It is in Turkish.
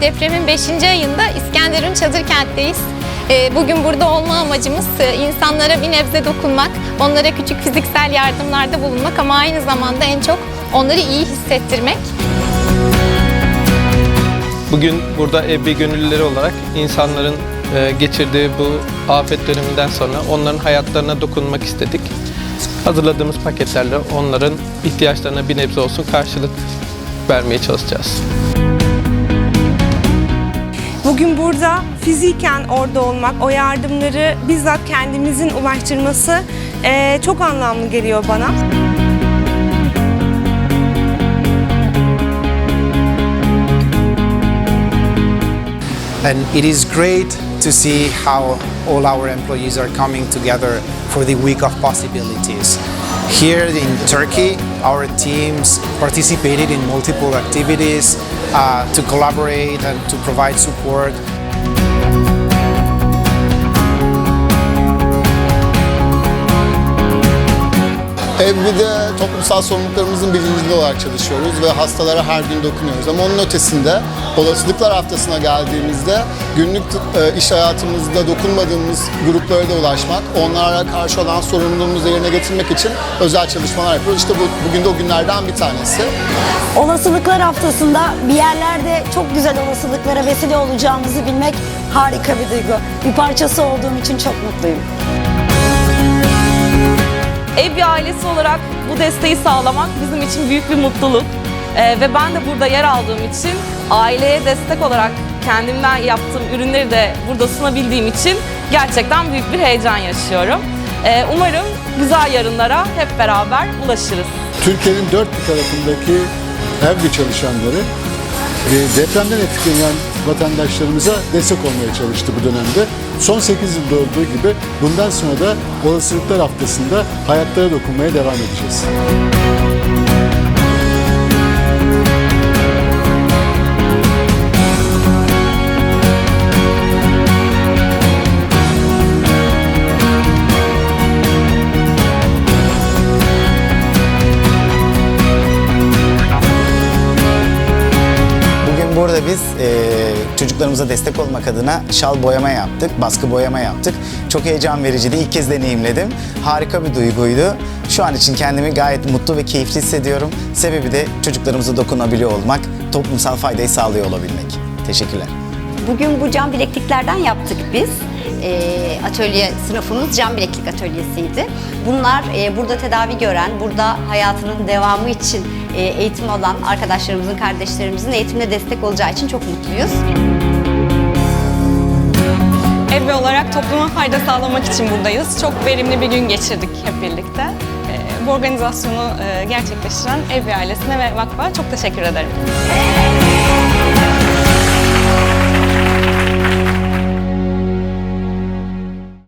Depremin 5. ayında İskenderun Çadır Kent'teyiz. Ee, Bugün burada olma amacımız e, insanlara bir nebze dokunmak, onlara küçük fiziksel yardımlarda bulunmak ama aynı zamanda en çok onları iyi hissettirmek. Bugün burada ebbe gönüllüleri olarak insanların e, geçirdiği bu afet döneminden sonra onların hayatlarına dokunmak istedik. Hazırladığımız paketlerle onların ihtiyaçlarına bir nebze olsun karşılık vermeye çalışacağız. Bugün burada fiziken orada olmak, o yardımları bizzat kendimizin ulaştırması eee, çok anlamlı geliyor bana. And it is great to see how all our employees are coming together for the week of possibilities. Here in Turkey, our teams participated in multiple activities uh, to collaborate and to provide support. Evde toplumsal sorumluluklarımızın bilincinde olarak çalışıyoruz ve hastalara her gün dokunuyoruz. Ama onun ötesinde olasılıklar haftasına geldiğimizde günlük e, iş hayatımızda dokunmadığımız gruplara da ulaşmak, onlara karşı olan sorumluluğumuzu yerine getirmek için özel çalışmalar yapıyoruz. İşte bu, bugün de o günlerden bir tanesi. Olasılıklar haftasında bir yerlerde çok güzel olasılıklara vesile olacağımızı bilmek harika bir duygu. Bir parçası olduğum için çok mutluyum. Ev bir ailesi olarak bu desteği sağlamak bizim için büyük bir mutluluk. Ee, ve ben de burada yer aldığım için aileye destek olarak kendimden yaptığım ürünleri de burada sunabildiğim için gerçekten büyük bir heyecan yaşıyorum. Ee, umarım güzel yarınlara hep beraber ulaşırız. Türkiye'nin dört bir tarafındaki evli çalışanları e, depremden etkilenen vatandaşlarımıza destek olmaya çalıştı bu dönemde. Son 8 yılda olduğu gibi bundan sonra da olasılıklar haftasında hayatlara dokunmaya devam edeceğiz. Burada biz e, çocuklarımıza destek olmak adına şal boyama yaptık, baskı boyama yaptık. Çok heyecan vericiydi. İlk kez deneyimledim. Harika bir duyguydu. Şu an için kendimi gayet mutlu ve keyifli hissediyorum. Sebebi de çocuklarımıza dokunabiliyor olmak, toplumsal faydayı sağlıyor olabilmek. Teşekkürler. Bugün bu cam bilekliklerden yaptık biz. Ee, atölye sınıfımız cam bileklik atölyesiydi. Bunlar e, burada tedavi gören, burada hayatının devamı için e, eğitim alan arkadaşlarımızın, kardeşlerimizin eğitimine destek olacağı için çok mutluyuz. Ebbe olarak topluma fayda sağlamak için buradayız. Çok verimli bir gün geçirdik hep birlikte. Ee, Bu organizasyonu e, gerçekleştiren Ebbe ailesine ve vakfa çok teşekkür ederim.